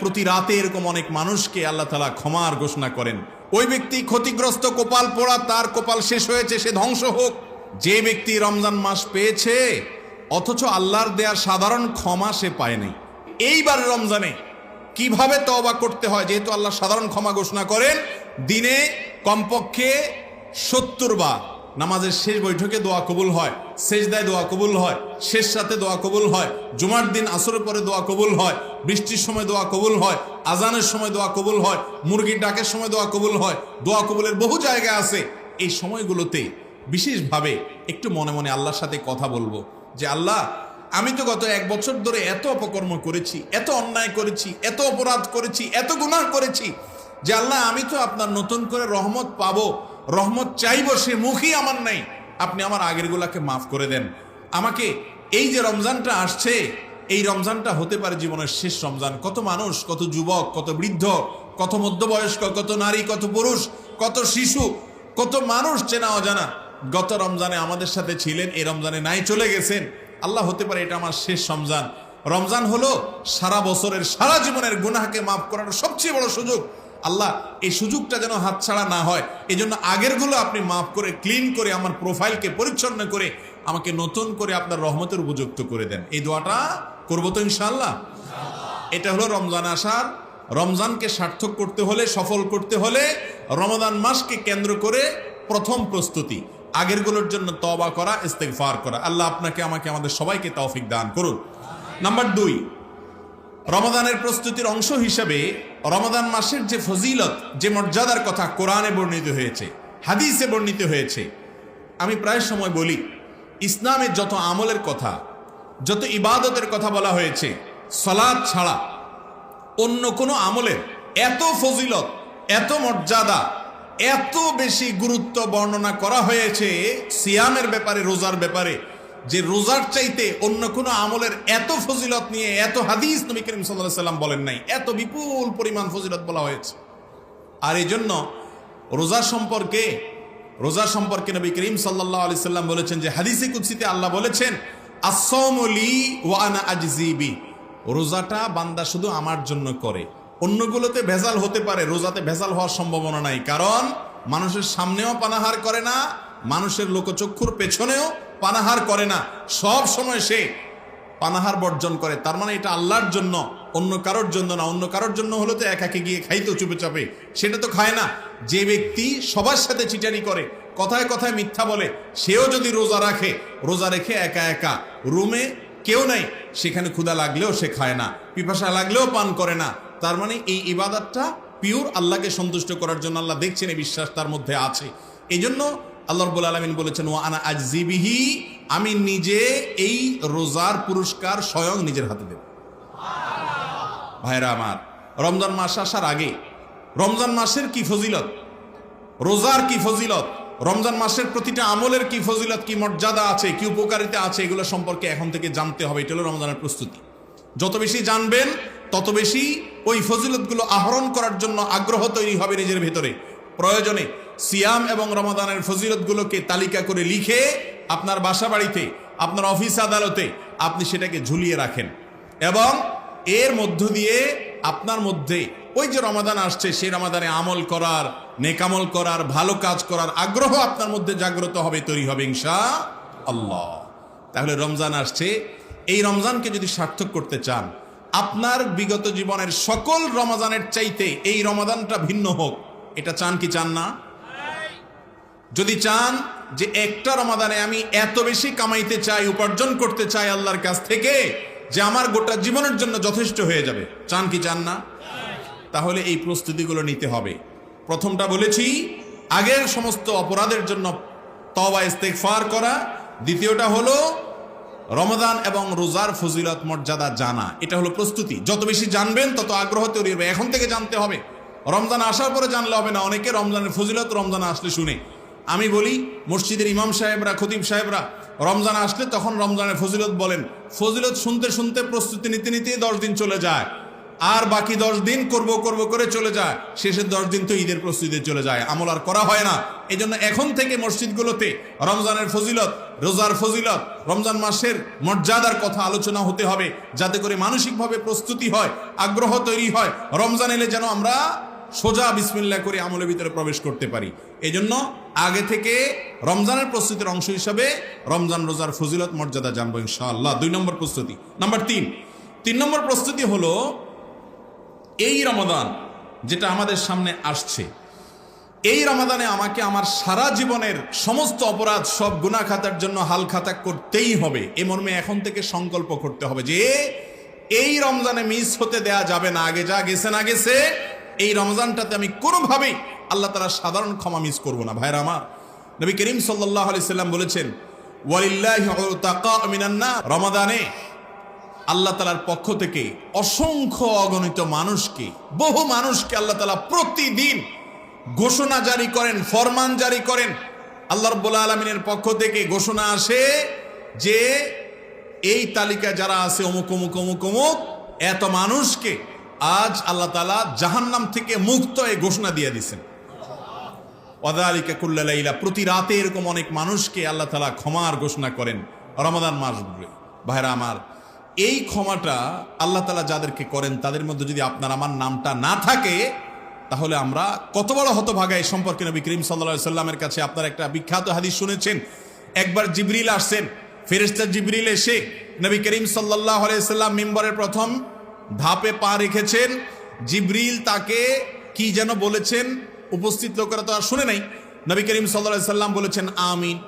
প্রতি রাতে এরকম অনেক মানুষকে আল্লাহ তালা ক্ষমার ঘোষণা করেন। ওই ব্যক্তি ক্ষতিগ্রস্ত কপাল পোড়া, তার কপাল শেষ হয়েছে, সে ধ্বংস হোক। যে ব্যক্তি রমজান মাস পেয়েছে, অথচ আল্লাহর দেয়ার সাধারণ ক্ষমা সে পায়নি এইবার রমজানে কীভাবে তওবা করতে হয়, যেহেতু আল্লাহ সাধারণ ক্ষমা ঘোষণা করেন, দিনে কমপক্ষে সত্তর বার নামাজের শেষ বৈঠকে দোয়া কবুল হয়। শেষ দায় কবুল হয়, শেষ সাথে দোয়া কবুল হয়, জুমার দিন আসরের পরে দোয়া কবুল হয়, বৃষ্টির সময় দোয়া কবুল হয়, আজানের সময় দোয়া কবুল হয়, মুরগির ডাকের সময় দোয়া কবুল হয়, দোয়া কবুলের বহু জায়গা আছে। এই সময়গুলোতে বিশেষভাবে একটু মনে মনে আল্লাহর সাথে কথা বলব যে, আল্লাহ, আমি তো গত এক বছর ধরে এত অপকর্ম করেছি, এত অন্যায় করেছি, এত অপরাধ করেছি, এত গুনাহ করেছি যে, আল্লাহ, আমি তো আপনার নতুন করে রহমত পাবো, রহমত চাইব সে মুখই আমার নাই। আপনি আমার আগের গুলাকে মাফ করে দেন। আমাকে এই যে রমজানটা আসছে, এই রমজানটা হতে পারে জীবনের শেষ রমজান। কত মানুষ, কত যুবক, কত বৃদ্ধ, কত মধ্যবয়স্ক, কত নারী, কত পুরুষ, কত শিশু, কত মানুষ চেনা অজানা। গত রমজানে আমাদের সাথে ছিলেন, এই রমজানে নাই চলে গেছেন। আল্লাহ হতে পারে এটা আমার শেষ রমজান। রমজান হলো সারা বছরের, সারা জীবনের গুনাহকে মাফ করার সবচেয়ে বড় সুযোগ। আল্লাহ, এই সুযোগটা যেন হাতছাড়া না হয়। এই জন্য আগেরগুলো আপনি মাফ করে ক্লিন করে, আমার প্রোফাইলকে পরিচ্ছন্ন করে, আমাকে নতুন করে আপনার রহমতের উপযুক্ত করে দেন। এই দোয়াটা করব তো ইনশাল্লাহ এটা হলো রমজান আসার। রমজানকে সার্থক করতে হলে, সফল করতে হলে, রমজান মাসকে কেন্দ্র করে প্রথম প্রস্তুতি। আগেরগুলোর জন্য তবা করা, ইস্তেগফার করা। আল্লাহ আপনাকে, আমাকে, আমাদের সবাইকে তৌফিক দান করুন। নাম্বার দুই রমাদানের প্রস্তুতির অংশ হিসেবে রমাদান মাসের যে ফজিলত, যে মর্যাদার কথা কোরআনে বর্ণিত হয়েছে, হাদিসে বর্ণিত হয়েছে, আমি প্রায় সময় বলি ইসলামের যত আমলের কথা, যত ইবাদতের কথা বলা হয়েছে সলাদ ছাড়া অন্য কোনো আমলের এত ফজিলত, এত মর্যাদা, এত বেশি গুরুত্ব বর্ণনা করা হয়েছে, সিয়ামের ব্যাপারে, রোজার ব্যাপারে যে রোজার চাইতে অন্য কোনো আমলের এত ফজিলত নিয়ে, এত হাদিস নবী করিম সাল্লাহ সাল্লাম বলেন নাই। এত বিপুল পরিমাণ ফজিলত বলা হয়েছে। আর এই জন্য রোজা সম্পর্কে রোজা সম্পর্কে নবী করিম সাল্লাহ আলি সাল্লাম বলেছেন যে, হাদিসে কুৎসিতে আল্লাহ বলেছেন আসলি ওয়ানা আজজিবি রোজাটা বান্দা শুধু আমার জন্য করে। অন্যগুলোতে ভেজাল হতে পারে, রোজাতে ভেজাল হওয়ার সম্ভাবনা নাই। কারণ, মানুষের সামনেও পানাহার করে না, মানুষের লোকচক্ষুর পেছনেও পানাহার করে না। সব সময় সে পানাহার বর্জন করে। তার মানে এটা আল্লাহর জন্য, অন্য কারোর জন্য না। অন্য কারোর জন্য হলে তো একাকে গিয়ে খাইতো চুপে চাপে সেটা তো খায় না। যে ব্যক্তি সবার সাথে চিটারি করে, কথায় কথায় মিথ্যা বলে, সেও যদি রোজা রাখে, রোজা রেখে একা একা রুমে কেউ নাই, সেখানে ক্ষুধা লাগলেও সে খায় না। পিপাসা লাগলেও পান করে না। তার মানে এই ইবাদতটা পিওর আল্লাহকে সন্তুষ্ট করার জন্য আল্লাহ দেখছেন, এই বিশ্বাস তার মধ্যে আছে। এই জন্য আল্লাহ রব্বুল আলমিন বলেছেন ও আনা আজিবিহি আমি নিজে এই রোজার পুরস্কার স্বয়ং নিজের হাতে দেব। ভাইরা আমার, রমজান মাস আসার আগে, রমজান মাসের কি ফজিলত? রোজার কি ফজিলত? রমজান মাসের প্রতিটা আমলের কি ফজিলত? কি মর্যাদা আছে? কি উপকারিতা আছে? এগুলো সম্পর্কে এখন থেকে জানতে হবে। এটা হলো রমজানের প্রস্তুতি। যত বেশি জানবেন, তত বেশি ওই ফজিলতগুলো আহরণ করার জন্য আগ্রহ তৈরি হবে নিজের ভেতরে। প্রয়োজনে সিয়াম এবং রমাদানের ফজিলতগুলোকে তালিকা করে লিখে আপনার বাসা বাড়িতে আপনার অফিস আদালতে আপনি সেটাকে ঝুলিয়ে রাখেন। এবং এর মধ্য দিয়ে আপনার মধ্যে ওই যে রমাদান আসছে, সেই রমাদানে আমল করার, নেকামল করার, ভালো কাজ করার আগ্রহ আপনার মধ্যে জাগ্রত হবে, তৈরি হবে ইনশা আল্লাহ তাহলে রমজান আসছে। এই রমজানকে যদি সার্থক করতে চান, আপনার বিগত জীবনের সকল রমাদানের চাইতে এই রমাদানটা ভিন্ন হোক। এটা চান কি চান না? যদি চান যে একটা রমাদানে আমি এত বেশি কামাইতে চাই, উপার্জন করতে চাই আল্লাহর কাছ থেকে, যে আমার গোটা জীবনের জন্য যথেষ্ট হয়ে যাবে, চান কি চান না? তাহলে এই প্রস্তুতিগুলো নিতে হবে। প্রথমটা বলেছি, আগের সমস্ত অপরাধের জন্য তবা ইস্তেকফার করা। দ্বিতীয়টা হলো, রমদান এবং রোজার ফজিলত, মর্যাদা জানা। এটা হলো প্রস্তুতি। যত বেশি জানবেন, তত আগ্রহ তৈরি হবে। এখন থেকে জানতে হবে। রমজান আসার পরে জানলে হবে না। অনেকে রমজানের ফজিলত রমজান আসলে শুনে। আমি বলি, মসজিদের ইমাম সাহেবরা, খতিব সাহেবরা, রমজান আসলে তখন রমজানের ফজিলত বলেন। ফজিলত শুনতে শুনতে প্রস্তুতি নিতে নিতে দশ দিন চলে যায়। আর বাকি দশ দিন করব করব করে চলে যায়। শেষের দশ দিন তো ঈদের প্রস্তুতি চলে যায়। আমল আর করা হয় না। এই জন্য এখন থেকে মসজিদগুলোতে রমজানের ফজিলত, রোজার ফজিলত, রমজান মাসের মর্যাদার কথা আলোচনা হতে হবে। যাতে করে মানসিকভাবে প্রস্তুতি হয়, আগ্রহ তৈরি হয়। রমজান এলে যেন আমরা সোজা বিসমিল্লা করে আমলের ভিতরে প্রবেশ করতে পারি। এই জন্য আগে থেকে রমজানের প্রস্তুতির অংশ হিসাবে রমজান রোজার ফজিলত মর্যাদা জানব ইনশাআল্লাহ। দুই নম্বর প্রস্তুতি। নাম্বার তিন। তিন নম্বর প্রস্তুতি হলো এই রমাদান যেটা আমাদের সামনে আসছে। এই রমাদানে আমাকে আমার সারা জীবনের সমস্ত অপরাধ সব গুণা খাতার জন্য হাল খাতা করতেই হবে। এ মর্মে এখন থেকে সংকল্প করতে হবে যে এই রমজানে মিস হতে দেয়া যাবে না। আগে যা গেছে না গেছে এই রমজানটাতে আমি কোনোভাবেই আল্লাহ তারা সাধারণ ক্ষমা মিস করব না। ভাইরা আমার, নবী করিম সাল্লাহ আলি সাল্লাম বলেছেন রমাদানে আল্লাহ তালার পক্ষ থেকে অসংখ্য অগণিত মানুষকে, বহু মানুষকে আল্লাহ তালা প্রতিদিন ঘোষণা জারি করেন, ফরমান জারি করেন। আল্লাহ রব্বুল আলমিনের পক্ষ থেকে ঘোষণা আসে যে, এই তালিকা যারা আছে অমুক অমুক অমুক অমুক, এত মানুষকে আজ আল্লাহ তালা জাহান্নাম থেকে মুক্ত এই ঘোষণা দিয়ে দিছেন ওদালিকা কুল্লাইলা প্রতি রাতে এরকম অনেক মানুষকে আল্লাহ তালা ক্ষমার ঘোষণা করেন রমাদান মাস ভাইরা আমার, এই ক্ষমাটা আল্লাহ তালা যাদেরকে করেন, তাদের মধ্যে যদি আপনার আমার নামটা না থাকে, তাহলে আমরা কত বড় হতভাগা এই সম্পর্কে নবী করিম সাল্লা সাল্লামের কাছে আপনার একটা বিখ্যাত হাদিস শুনেছেন। একবার জিবরিল আসছেন ফেরেস্তা জিবরিল এসে নবী করিম সাল্লাহ আলাইসাল্লাম মেম্বরের প্রথম ধাপে পা রেখেছেন। জিব্রিল তাকে কি যেন বলেছেন, উপস্থিত লোকেরা তো আর শুনে নাই। নবী করিম সাল্লা সাল্লাম বলেছেন, আমিন।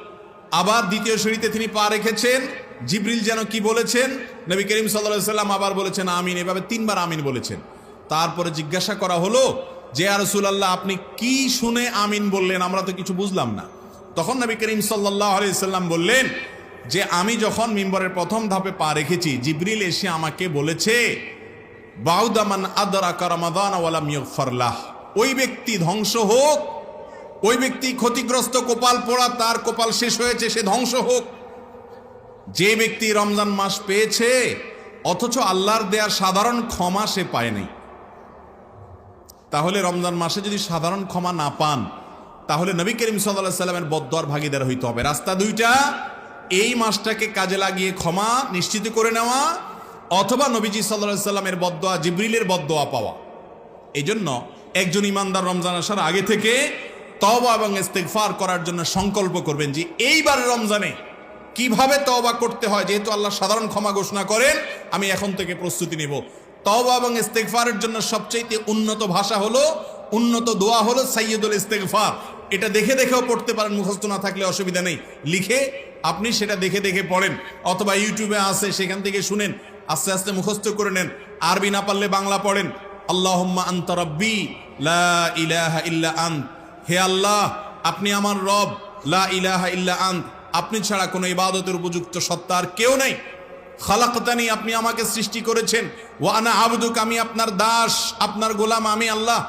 আবার দ্বিতীয় সিঁড়িতে তিনি পা রেখেছেন। জিব্রিল যেন কি বলেছেন, নবী করিম সাল্লা সাল্লাম আবার বলেছেন, আমিন। এভাবে তিনবার আমিন বলেছেন। তারপরে জিজ্ঞাসা করা হলো যে আর আল্লাহ আপনি কি শুনে আমিন বললেন? আমরা তো কিছু বুঝলাম না। তখন নবী করিম সাল্লাহ সাল্লাম বললেন যে, আমি যখন মিম্বরের প্রথম ধাপে পা রেখেছি, জিব্রিল এসে আমাকে বলেছে বাউদামান আদরা কারামাদান ওই ব্যক্তি ধ্বংস হোক, ওই ব্যক্তি ক্ষতিগ্রস্ত কপাল পোড়া, তার কপাল শেষ হয়েছে, সে ধ্বংস হোক। যে ব্যক্তি রমজান মাস পেয়েছে, অথচ আল্লাহর দেয়া সাধারণ ক্ষমা সে পায়নি তাহলে রমজান মাসে যদি সাধারণ ক্ষমা না পান, তাহলে নবী করিম সাল্লাহ সাল্লামের বদ্দার ভাগিদার হইতে হবে। রাস্তা দুইটা, এই মাসটাকে কাজে লাগিয়ে ক্ষমা নিশ্চিত করে নেওয়া অথবা নবীজি সাল্লাহ সাল্লামের বদোয়া জিব্রিলের বদোয়া পাওয়া। এই জন্য একজন ইমানদার রমজান আসার আগে থেকে তবা এবং ইস্তেকফার করার জন্য সংকল্প করবেন যে এইবার রমজানে কীভাবে তবা করতে হয়, যেহেতু আল্লাহ সাধারণ ক্ষমা ঘোষণা করেন, আমি এখন থেকে প্রস্তুতি নেব। তবা এবং ইস্তেকফারের জন্য সবচেয়ে উন্নত ভাষা হলো, উন্নত দোয়া হলো সাইয়দুল ইস্তেকফার এটা দেখে দেখেও পড়তে পারেন, মুখস্থ না থাকলে অসুবিধা নেই। লিখে আপনি সেটা দেখে দেখে পড়েন, অথবা ইউটিউবে আসে সেখান থেকে শুনেন। আস্তে আস্তে মুখস্থ করে নেন। আরবি না পারলে বাংলা পড়েন। আল্লাহম্মা আন্ত রব্বি ইলাহা ইল্লা আন্ত। হে আল্লাহ, আপনি আমার রব, লা ইলাহা ইল্লা আন্ত। আপনি ছাড়া কোনো ইবাদতের উপযুক্ত সত্তার কেউ নেই। খালাকতানি, আপনি আমাকে সৃষ্টি করেছেন। ওয়ানা আবদুক, আমি আপনার দাস, আপনার গোলাম, আমি আল্লাহ,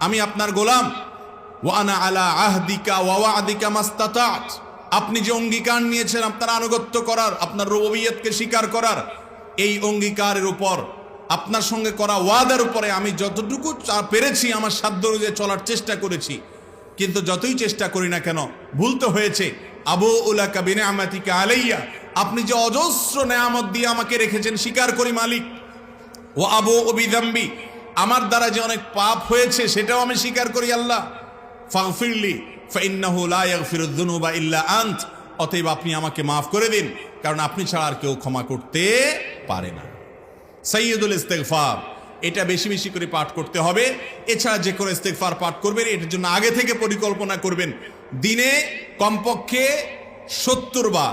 আমি আপনার গোলাম। ওয়ানা আলা আহদিকা ওয়াওয়াদিকা মাস্তাতাত। আপনি যে অঙ্গীকার নিয়েছেন, আপনার আনুগত্য করার, আপনার রবিয়তকে স্বীকার করার এই অঙ্গীকারের উপর, আপনার সঙ্গে করা ওয়াদার উপরে আমি যতটুকু পেরেছি, আমার সাধ্য অনুযায়ী চলার চেষ্টা করেছি। কিন্তু যতই চেষ্টা করি না কেন, ভুল তো হয়েছে। আবু উলা কাবিনে আমাতিকা আলাইয়া, আপনি যে অজস্র নেয়ামত দিয়ে আমাকে রেখেছেন স্বীকার করি মালিক। ও আবু অবিদাম্বি আমার দ্বারা যে অনেক পাপ হয়েছে, সেটাও আমি স্বীকার করি আল্লাহ। ফাগফিরলি ইল্লা আন্ত। অতএব আপনি আমাকে মাফ করে দিন, কারণ আপনি ছাড়া আর কেউ ক্ষমা করতে পারে না। সৈয়দুল ইস্তেগফার, এটা বেশি বেশি করে পাঠ করতে হবে। এছাড়া যে কোনো ইস্তেগফার পাঠ করবেন, এটার জন্য আগে থেকে পরিকল্পনা করবেন। দিনে কমপক্ষে সত্তর বা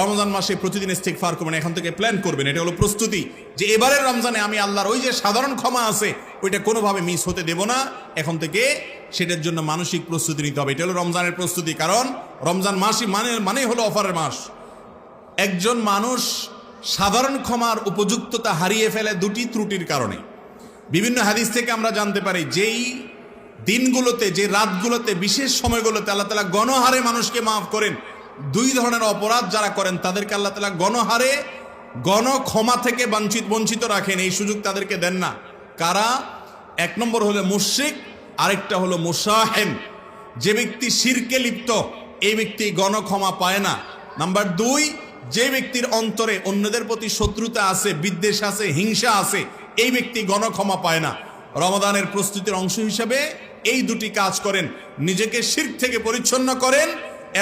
রমজান মাসে প্রতিদিন ইস্তেগফার করবেন, এখন থেকে প্ল্যান করবেন। এটা হলো প্রস্তুতি যে এবারের রমজানে আমি আল্লাহর ওই যে সাধারণ ক্ষমা আছে, ওইটা কোনোভাবে মিস হতে দেব না। এখন থেকে সেটার জন্য মানসিক প্রস্তুতি নিতে হবে। এটা হলো রমজানের প্রস্তুতি, কারণ রমজান মাসই মানে মানে হলো অফারের মাস। একজন মানুষ সাধারণ ক্ষমার উপযুক্ততা হারিয়ে ফেলে দুটি ত্রুটির কারণে। বিভিন্ন হাদিস থেকে আমরা জানতে পারি, যেই দিনগুলোতে, যে রাতগুলোতে, বিশেষ সময়গুলোতে আল্লাহ তালা গণহারে মানুষকে মাফ করেন, দুই ধরনের অপরাধ যারা করেন, তাদেরকে আল্লাহ তালা গণহারে গণ ক্ষমা থেকে বঞ্চিত বঞ্চিত রাখেন। এই সুযোগ তাদেরকে দেন না। কারা? এক নম্বর হলো মুশরিক, আরেকটা হলো মুসাহেম যে ব্যক্তি শিরকে লিপ্ত, এই ব্যক্তি গণক্ষমা পায় না। নাম্বার দুই যে ব্যক্তির অন্তরে অন্যদের প্রতি শত্রুতা আছে, বিদ্বেষ আছে, হিংসা আছে, এই ব্যক্তি গণক্ষমা পায় না। রমাদানের প্রস্তুতির অংশ হিসাবে এই দুটি কাজ করেন। নিজেকে শির থেকে পরিচ্ছন্ন করেন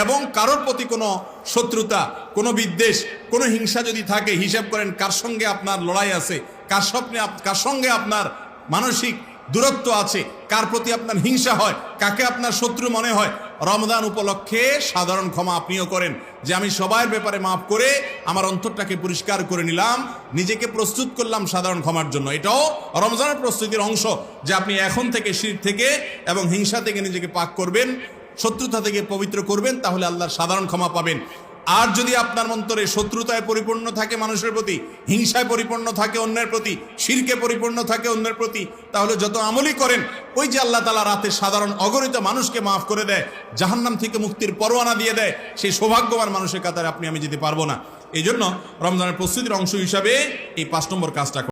এবং কারোর প্রতি কোনো শত্রুতা, কোনো বিদ্বেষ, কোনো হিংসা যদি থাকে, হিসাব করেন কার সঙ্গে আপনার লড়াই আছে, কার স্বপ্নে কার সঙ্গে আপনার মানসিক দূরত্ব আছে, কার প্রতি আপনার হিংসা হয়, কাকে আপনার শত্রু মনে হয় রমদান উপলক্ষে সাধারণ ক্ষমা আপনিও করেন। যে আমি সবার ব্যাপারে মাফ করে আমার অন্তরটাকে পরিষ্কার করে নিলাম, নিজেকে প্রস্তুত করলাম সাধারণ ক্ষমার জন্য। এটাও রমজানের প্রস্তুতির অংশ যে আপনি এখন থেকে শির থেকে এবং হিংসা থেকে নিজেকে পাক করবেন, শত্রুতা থেকে পবিত্র করবেন, তাহলে আল্লাহর সাধারণ ক্ষমা পাবেন। আর যদি আপনার মন্তরে শত্রুতায় পরিপূর্ণ থাকে মানুষের প্রতি, হিংসায় পরিপূর্ণ থাকে অন্যের প্রতি, শিরকে পরিপূর্ণ থাকে অন্যের প্রতি, তাহলে যত আমলই করেন, ওই যে আল্লাহ তালা রাতে সাধারণ অগণিত মানুষকে মাফ করে দেয়, জাহান্নাম থেকে মুক্তির পরোয়ানা দিয়ে দেয়, সেই সৌভাগ্যবান মানুষের কাতারে আপনি আমি যেতে পারব না। এই জন্য রমজানের প্রস্তুতির অংশ হিসাবে এই পাঁচ নম্বর কাজটা